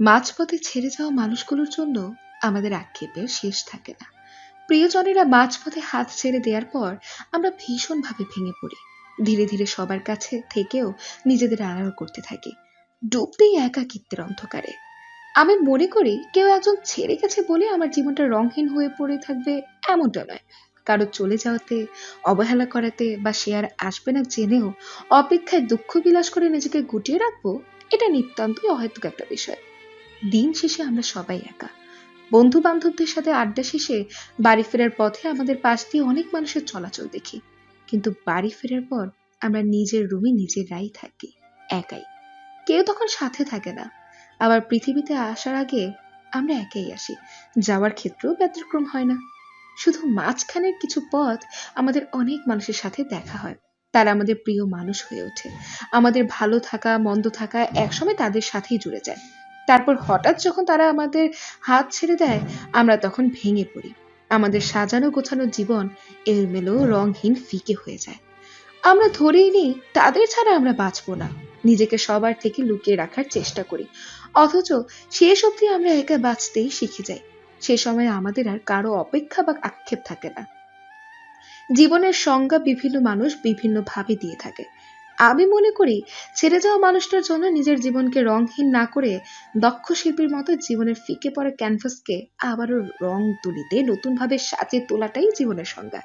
মাঝপথে ছেড়ে যাওয়া মানুষগুলোর জন্য আমাদের আক্ষেপের শেষ থাকে না। প্রিয়জনেরা মাঝপথে হাত ছেড়ে দেওয়ার পর আমরা ভীষণভাবে ভেঙে পড়ি। ধীরে ধীরে সবার কাছে থেকেও নিজেদের আড়াল করতে থাকি। ডুবতেই একাকিত্বের অন্ধকারে। আমি মনে করি কেউ একজন ছেড়ে গেছে বলে আমার জীবনটা রংহীন হয়ে পড়ে থাকবে এমনটা নয়। কারও চলে যাওয়াতে, অবহেলা করাতে বা সে আর আসবে না জেনেও অপেক্ষায় দুঃখ বিলাস করে নিজেকে গুটিয়ে রাখব, এটা নিতান্তই অহেতুক একটা বিষয়। দিন শেষে আমরা সবাই একা। বন্ধু বান্ধবদের সাথে আড্ডা শেষে বাড়ি ফেরার পথে আমাদের পাশ দিয়ে অনেক মানুষের চলাচল দেখি। কিন্তু বাড়ি ফেরার পর আমরা নিজের রুমে নিজেরাই থাকি, একাই। কেউ তখন সাথে থাকে না। আবার পৃথিবীতে আসার আগে আমরা একাই আসি। যাওয়ার ক্ষেত্রেও ব্যতিক্রম হয় না। শুধু মাঝখানের কিছু পথ আমাদের অনেক মানুষের সাথে দেখা হয়। তারা আমাদের প্রিয় মানুষ হয়ে ওঠে। আমাদের ভালো থাকা, মন্দ থাকা একসময় তাদের সাথেই জুড়ে যায়। তারপর হঠাৎ যখন তারা আমাদের হাত ছেড়ে দেয়, আমরা তখন ভেঙে পড়ি। আমাদের সাজানো গোছানো জীবন এলোমেলো রংহীন ফিকে হয়ে যায়। আমরা ধরেই নিই, তাদের ছাড়া আমরা বাঁচবো না। নিজেকে সবার থেকে লুকিয়ে রাখার চেষ্টা করি। অথচ শেষ অবধি আমরা একা বাঁচতেই শিখে যাই। সে সময় আমাদের আর কারও অপেক্ষা বা আক্ষেপ থাকে না। জীবনের সংজ্ঞা বিভিন্ন মানুষ বিভিন্ন ভাবে দিয়ে থাকে। আমি মনে করি ছেড়ে যাওয়া মানুষটার জন্য নিজের জীবনকে রংহীন না করে দক্ষ শিল্পীর মতো জীবনের ফিকে পড়া ক্যানভাসকে আবারও রং তুলিতে নতুনভাবে সাজিয়ে তোলাটাই জীবনের সংজ্ঞা।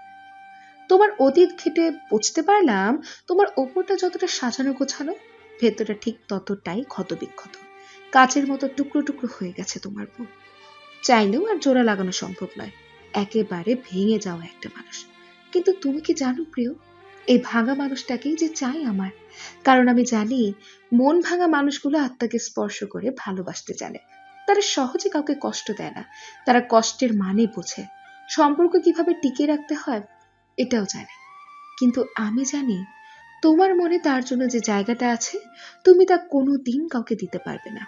তোমার অতীত ঘেটে বুঝতে পারলাম তোমার ওপরটা যতটা সাজানো গোছানো, ভেতরটা ঠিক ততটাই ক্ষতবিক্ষত। কাচের মতো টুকরো টুকরো হয়ে গেছে তোমার বুক চাইলেও আর জোড়া লাগানো সম্ভব নয়। একেবারে ভেঙে যাওয়া একটা মানুষ। কিন্তু তুমি কি জানো প্রিয়? এই ভাঙা মানুষটাকেই যে চাই আমার। কারণ আমি জানি, মন ভাঙা মানুষগুলো আত্মাকে স্পর্শ করে ভালোবাসতে জানে। তারা সহজে কাউকে কষ্ট দেয় না। তারা কষ্টের মানে বোঝে। সম্পর্ক কীভাবে টিকিয়ে রাখতে হয়, এটাও জানে। কিন্তু আমি জানি, তোমার মনে তার জন্য যে জায়গাটা আছে, তুমি তা কোনো দিন কাউকে দিতে পারবে না।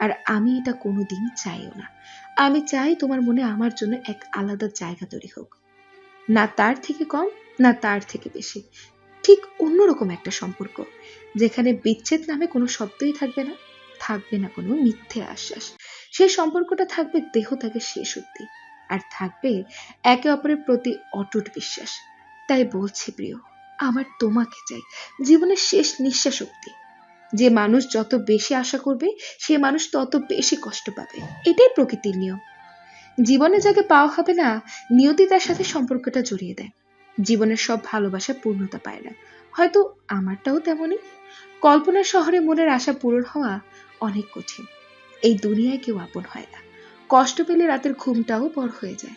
আর আমি এটা কোনো দিন চাইও না। আমি চাই তোমার মনে আমার জন্য এক আলাদা জায়গা তৈরি হোক। না তার থেকে কম না তার থেকে বেশি। ঠিক অন্যরকম একটা সম্পর্ক, যেখানে বিচ্ছেদ নামে কোনো শব্দই থাকবে না থাকবে না কোনো মিথ্যে আশ্বাস। সেই সম্পর্কটা থাকবে দেহ থেকে শেষ অব্দি আর থাকবে একে অপরের প্রতি অটুট বিশ্বাস। তাই বলছি প্রিয়, আমার তোমাকে চাই, জীবনের শেষ নিঃশ্বাস অব্দি যে মানুষ যত বেশি আশা করবে, সে মানুষ তত বেশি কষ্ট পাবে। এটাই প্রকৃতির নিয়ম। জীবনে যাকে পাওয়া হবে না, নিয়তি তার সাথে সম্পর্কটা জড়িয়ে দেয়। জীবনের সব ভালোবাসা পূর্ণতা পায় না। হয়তো আমারটাও তেমনই। কল্পনার শহরে মনের আশা পূরণ হওয়া অনেক কঠিন। এই দুনিয়ায় কেউ আপন হয় না। কষ্ট পেলে রাতের ঘুমটাও বড় হয়ে যায়।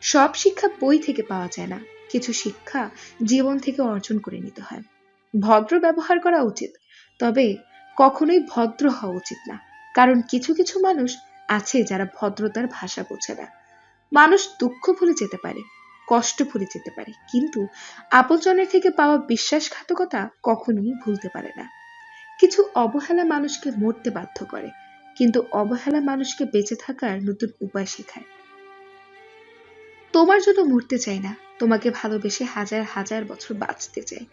সব শিক্ষা বই থেকে পাওয়া যায় না। কিছু শিক্ষা জীবন থেকে অর্জন করে নিতে হয়। ভদ্র ব্যবহার করা উচিত। তবে কখনোই ভদ্র হওয়া উচিত না। কারণ কিছু কিছু মানুষ আছে যারা ভদ্রতার ভাষা বোঝে না। মানুষ দুঃখ ভুলে যেতে পারে। কষ্ট ভুলে যেতে পারে। কিন্তু আপনজনের থেকে পাওয়া বিশ্বাসঘাতকতা কখনোই ভুলতে পারে না। কিছু অবহেলা মানুষকে মরতে বাধ্য করে, কিন্তু অবহেলা মানুষকে বেঁচে থাকার নতুন উপায় শেখায়। তোমার জন্য মরতে চাই না, তোমাকে ভালোবেসে হাজার হাজার বছর বাঁচতে চাই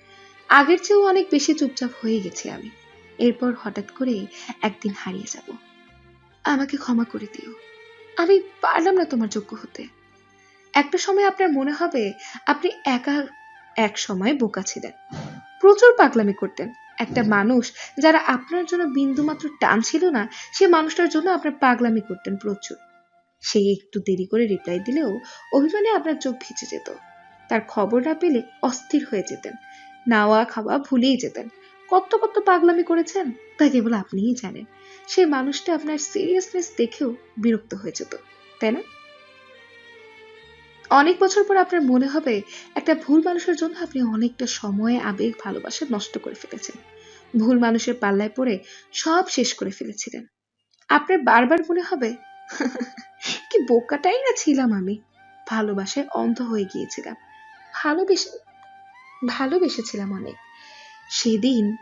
আগের চেয়েও অনেক বেশি চুপচাপ হয়ে গেছি আমি। এরপর হঠাৎ করে একদিন হারিয়ে যাব। আমাকে ক্ষমা করে দিও। আমি পারলাম না তোমার যোগ্য হতে। একটা সময় আপনার মনে হবে আপনি একা এক সময় বোকা ছিলেন। প্রচুর পাগলামি করতেন। একটা মানুষ যারা আপনার জন্য বিন্দুমাত্র টান ছিল না, সে মানুষটার জন্য আপনার পাগলামি করতেন প্রচুর। সে একটু দেরি করে রিপ্লাই দিলেও অভিমানে আপনার চোখ ভিজে যেত। তার খবর না পেলে অস্থির হয়ে যেতেন। নাওয়া খাওয়া ভুলেই যেতেন। কত কত পাগলামি করেছেন, তা কেবল আপনিই জানেন। সেই মানুষটা আপনার সিরিয়াসনেস দেখেও বিরক্ত হয়ে যেত, তাই না? অনেক বছর পর আপনার মনে হবে একটা ভুল মানুষের জন্য আপনি অনেকটা সময়, আবেগ, ভালোবাসা নষ্ট করে ফেলেছেন। ভুল মানুষের পাল্লায় পড়ে সব শেষ করে ফেলেছিলেন। আপনার বারবার মনে হবে, কি বোকাটাই না ছিলাম আমি। ভালোবাসায় অন্ধ হয়ে গিয়েছিলাম। ভালোবেসে, ভালোবেসেছিলাম অনেক। সেদিন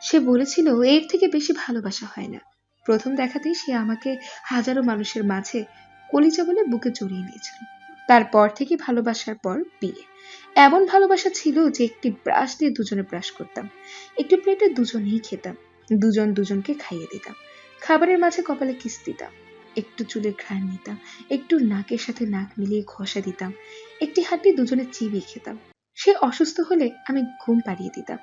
সে বলেছিল, এর থেকে বেশি ভালোবাসা হয় না। প্রথম দেখাতেই সে আমাকে হাজারো মানুষের মাঝে কলিজা বলে বুকে জড়িয়ে নিয়েছিল। তারপর থেকে ভালোবাসার পর বিয়ে। এমন ভালোবাসা ছিল যে একটি ব্রাশ দিয়ে দুজনে ব্রাশ করতাম। একটি প্লেটে দুজনেই খেতাম। দুজন দুজনকে খাইয়ে দিতাম। খাবারের মাঝে কপালে কিস দিতাম। একটু চুলের ঘ্রাণ নিতাম। একটু নাকের সাথে নাক মিলিয়ে ঘষা দিতাম। একটি হাড্ডি দুজনে চিবিয়ে খেতাম। সে অসুস্থ হলে আমি ঘুম পাড়িয়ে দিতাম।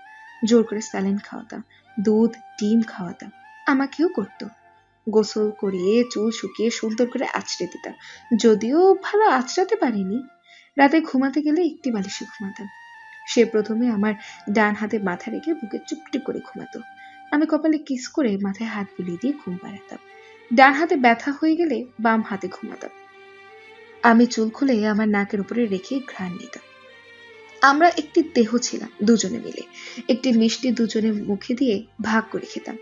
জোর করে স্যালাইন খাওয়াতাম। দুধ, ডিম খাওয়াতাম। আমাকেও করতো। গোসল করিয়ে চুল শুকিয়ে সুন্দর করে আছড়ে দিতাম। যদিও ভালো আছড়াতে পারিনি। রাতে ঘুমাতে গেলে একটি বালিশে ঘুমাতাম। সে প্রথমে আমার ডান হাতে মাথা রেখে বুকে চুপটি করে ঘুমাতো। আমি কপালে কিস করে মাথায় হাত বুলিয়ে দিয়ে ঘুম পাড়াতাম ডান হাতে ব্যথা হয়ে গেলে বাম হাতে ঘুমাতাম। আমি চুল খুলে আমার নাকের উপরে রেখে ঘ্রাণ নিতাম। আমরা একটি দেহ ছিলাম দুজনে মিলে। একটি মিষ্টি দুজনে মুখে দিয়ে ভাগ করে খেতাম।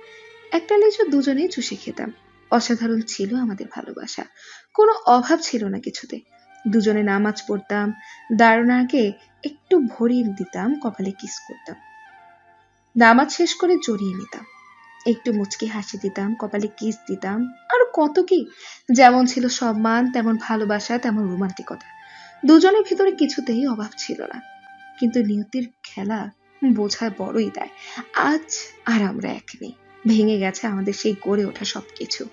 একটা লেচু দুজনেই চুষে খেতাম। অসাধারণ ছিল আমাদের ভালোবাসা। কোনো অভাব ছিল না কিছুতে। দুজনে নামাজ পড়তাম আগে একটু ভরিয়ে দিতাম, কপালে কিস করতাম। নামাজ শেষ করে জড়িয়ে নিতাম। একটু মুচকি হাসি দিতাম, কপালে কিস দিতাম। আর কত কি? যেমন ছিল সম্মান, তেমন ভালোবাসা, তেমন রোমান্টিকতা। দুজনের ভিতরে কিছুতেই অভাব ছিল না। কিন্তু নিয়তির খেলা বোঝা বড়ই দেয়। আজ আর আমরা এক নেই। ভেঙে গেছে আমাদের সেই গড়ে ওঠা সবকিছু।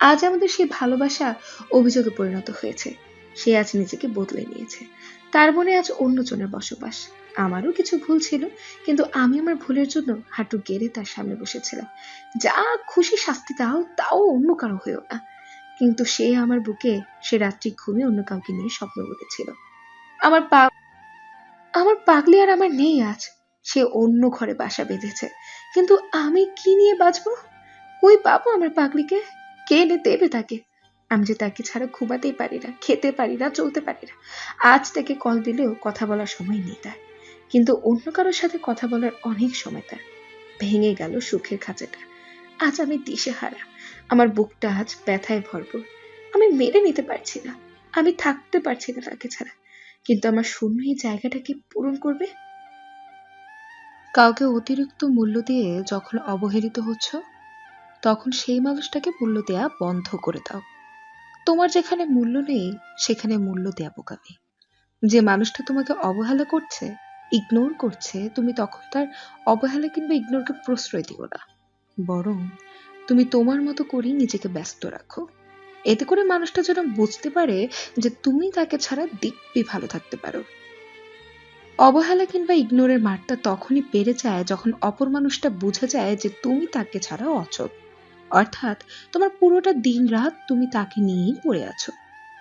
আজ আমাদের সেই ভালোবাসা অভিযোগে পরিণত হয়েছে। সে আজ নিজেকে বদলে নিয়েছে। তার মনে আজ অন্যজনের বসবাস। আমারও কিছু ভুল ছিল, কিন্তু আমি আমার ভুলের জন্য হাঁটু গেড়ে তার সামনে বসেছিলাম। যা খুশি শাস্তি দাও, তাও অন্য কারও হয়েও না। কিন্তু সে আমার বুকে সে রাত্রি ঘুমিয়ে অন্য কাউকে নিয়ে স্বপ্ন বলেছিল আমার পা আমার পাগলি আর আমার নেই আজ। সে অন্য ঘরে বাসা বেঁধেছে। কিন্তু আমি কি নিয়ে বাঁচবো? কই পাবো আমার পাগলিকে? কে এনে দেবে তাকে? আমি যে তাকে ছাড়া ঘুমাতেই পারি না, খেতে পারি না, চলতে পারি না। আজ তাকে কল দিলেও কথা বলার সময় নেই তার। কিন্তু অন্য কারোর সাথে কথা বলার অনেক সময় তার। ভেঙে গেল সুখের খাঁচাটা। আজ আমি দিশে হারা আমার বুকটা আজ ব্যথায় ভরপুর। আমি মেরে নিতে পারছি না। আমি থাকতে পারছি না তাকে ছাড়া। কিন্তু আমার শূন্য এই জায়গাটাকে পূরণ করবে? কাউকে অতিরিক্ত মূল্য দিয়ে যখন অবহেলিত হচ্ছ, তখন সেই মানুষটাকে মূল্য দেয়া বন্ধ করে দাও। তোমার যেখানে মূল্য নেই, সেখানে মূল্য দেয়া বোকামি যে মানুষটা তোমাকে অবহেলা করছে ইগনোর করছে, তুমি তখন তার অবহেলা কিংবা ইগনোরকে প্রশ্রয় দিও না। বরং তুমি তোমার মতো করেই নিজেকে ব্যস্ত রাখো। এতে করে মানুষটা যেন বুঝতে পারে যে তুমি তাকে ছাড়া দিব্যি ভালো থাকতে পারো। অবহেলা কিংবা ইগনোরের মারটা তখনই বেড়ে যায় যখন অপর মানুষটা বুঝে যায় যে তুমি তাকে ছাড়া অচল। অর্থাৎ তোমার পুরোটা দিন রাত তুমি তাকে নিয়েই পড়ে আছো।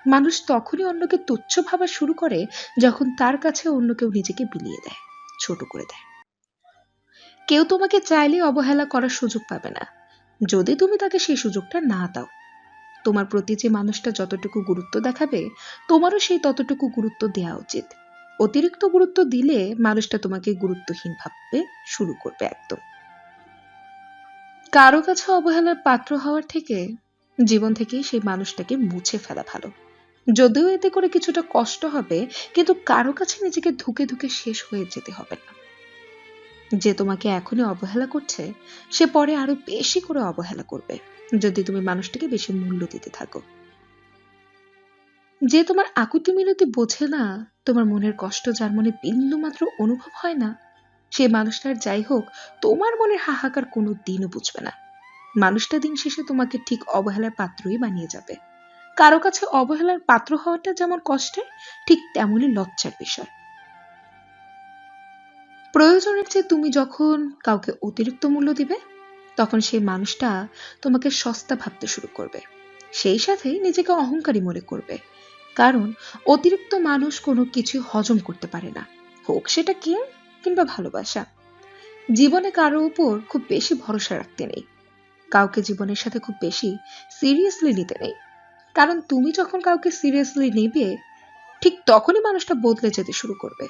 মানুষ তখনই অন্যকে তুচ্ছ ভাবা শুরু করে যখন তার কাছে অন্য কেউ নিজেকে বিলিয়ে দেয়, ছোট করে দেয়। কেউ তোমাকে চাইলে অবহেলা করার সুযোগ পাবে না। যদি তুমি তাকে সেই সুযোগটা না দাও, তোমার প্রতি যে মানুষটা যতটুকু গুরুত্ব দেখাবে, তোমারও সেই ততটুকু গুরুত্ব দেওয়া উচিত। অতিরিক্ত গুরুত্ব দিলে মানুষটা তোমাকে গুরুত্বহীন ভাবতে শুরু করবে একদম। কারও কাছে অবহেলার পাত্র হওয়ার থেকে জীবন থেকে সেই মানুষটাকে মুছে ফেলা ভালো। যদিও এতে করে কিছুটা কষ্ট হবে, কিন্তু কারও কাছে নিজেকে ধুকে ধুকে শেষ হয়ে যেতে হবে না। যে তোমাকে এখনই অবহেলা করছে, সে পরে আরও বেশি করে অবহেলা করবে, যদি তুমি মানুষটাকে বেশি মূল্য দিতে থাকো। যে তোমার আকুতি মিনতি বোঝে না, তোমার মনের কষ্ট যার মনে বিন্দু মাত্র অনুভব হয় না, সে মানুষটার যাই হোক, তোমার মনের হাহাকার কোনো দিনও বুঝবে না। মানুষটা দিন শেষে তোমাকে ঠিক অবহেলার পাত্রই বানিয়ে যাবে। কারও কাছে অবহেলার পাত্র হওয়াটা যেমন কষ্টের, ঠিক তেমনই লজ্জার বিষয়। প্রয়োজনের চেয়ে তুমি যখন কাউকে অতিরিক্ত মূল্য দিবে, তখন সেই মানুষটা তোমাকে সস্তা ভাবতে শুরু করবে। সেই সাথে নিজেকে অহংকারী মনে করবে। কারণ অতিরিক্ত মানুষ কোনো কিছু হজম করতে পারে না। হোক সেটা কি কিংবা ভালোবাসা। জীবনে কারও উপর খুব বেশি ভরসা রাখতে নেই। কাউকে জীবনের সাথে খুব বেশি সিরিয়াসলি নিতে নেই। কারণ তুমি যখন কাউকে সিরিয়াসলি নেবে, ঠিক তখনই মানুষটা বদলে যেতে শুরু করবে।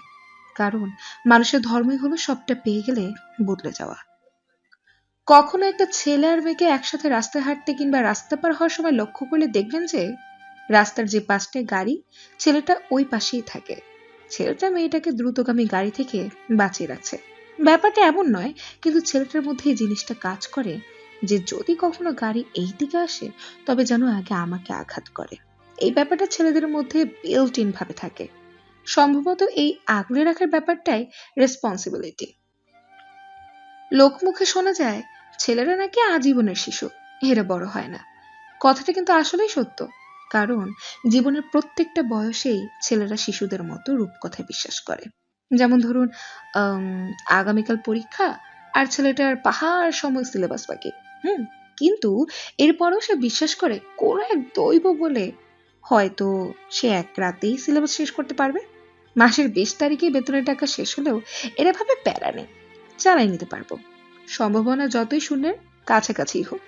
কারণ মানুষের ধর্মই হলো সবটা পেয়ে গেলে বদলে যাওয়া। কখনো একটা ছেলে আর মেয়েকে একসাথে রাস্তায় হাঁটতে কিংবা রাস্তা পার হওয়ার সময় লক্ষ্য করলে দেখবেন যে রাস্তার যে পাশটায় গাড়ি, ছেলেটা ওই পাশেই থাকে। ছেলেটা মেয়েটাকে দ্রুতগামী গাড়ি থেকে বাঁচিয়ে রাখছে। ব্যাপারটা এমন নয়, কিন্তু ছেলেটার মধ্যে এই জিনিসটা কাজ করে যে যদি কখনো গাড়ি এই দিকে আসে, তবে যেন আগে আমাকে আঘাত করে। এই ব্যাপারটা ছেলেদের মধ্যে বিল্ট ভাবে থাকে। সম্ভবত এই আগলে রাখার ব্যাপারটাই রেসপন্সিবিলিটি লোকমুখে শোনা যায়, ছেলেরা নাকি আজীবনের শিশু, এরা বড় হয় না। কথাটা কিন্তু আসলেই সত্য। কারণ জীবনের প্রত্যেকটা বয়সেই ছেলেরা শিশুদের মতো রূপকথায় বিশ্বাস করে। যেমন ধরুন আগামীকাল পরীক্ষা আর ছেলেটার পাহাড় সময় সিলেবাস বাকি। হুম, কিন্তু এরপরও সে বিশ্বাস করে কোনো এক দৈব বলে হয়তো সে এক রাতেই সিলেবাস শেষ করতে পারবে। মাসের বিশ তারিখে বেতনের টাকা শেষ হলেও এরা ভাবে প্যারা নেই, চালাই নিতে পারব। সম্ভাবনা যতই শূন্যের কাছাকাছি হোক।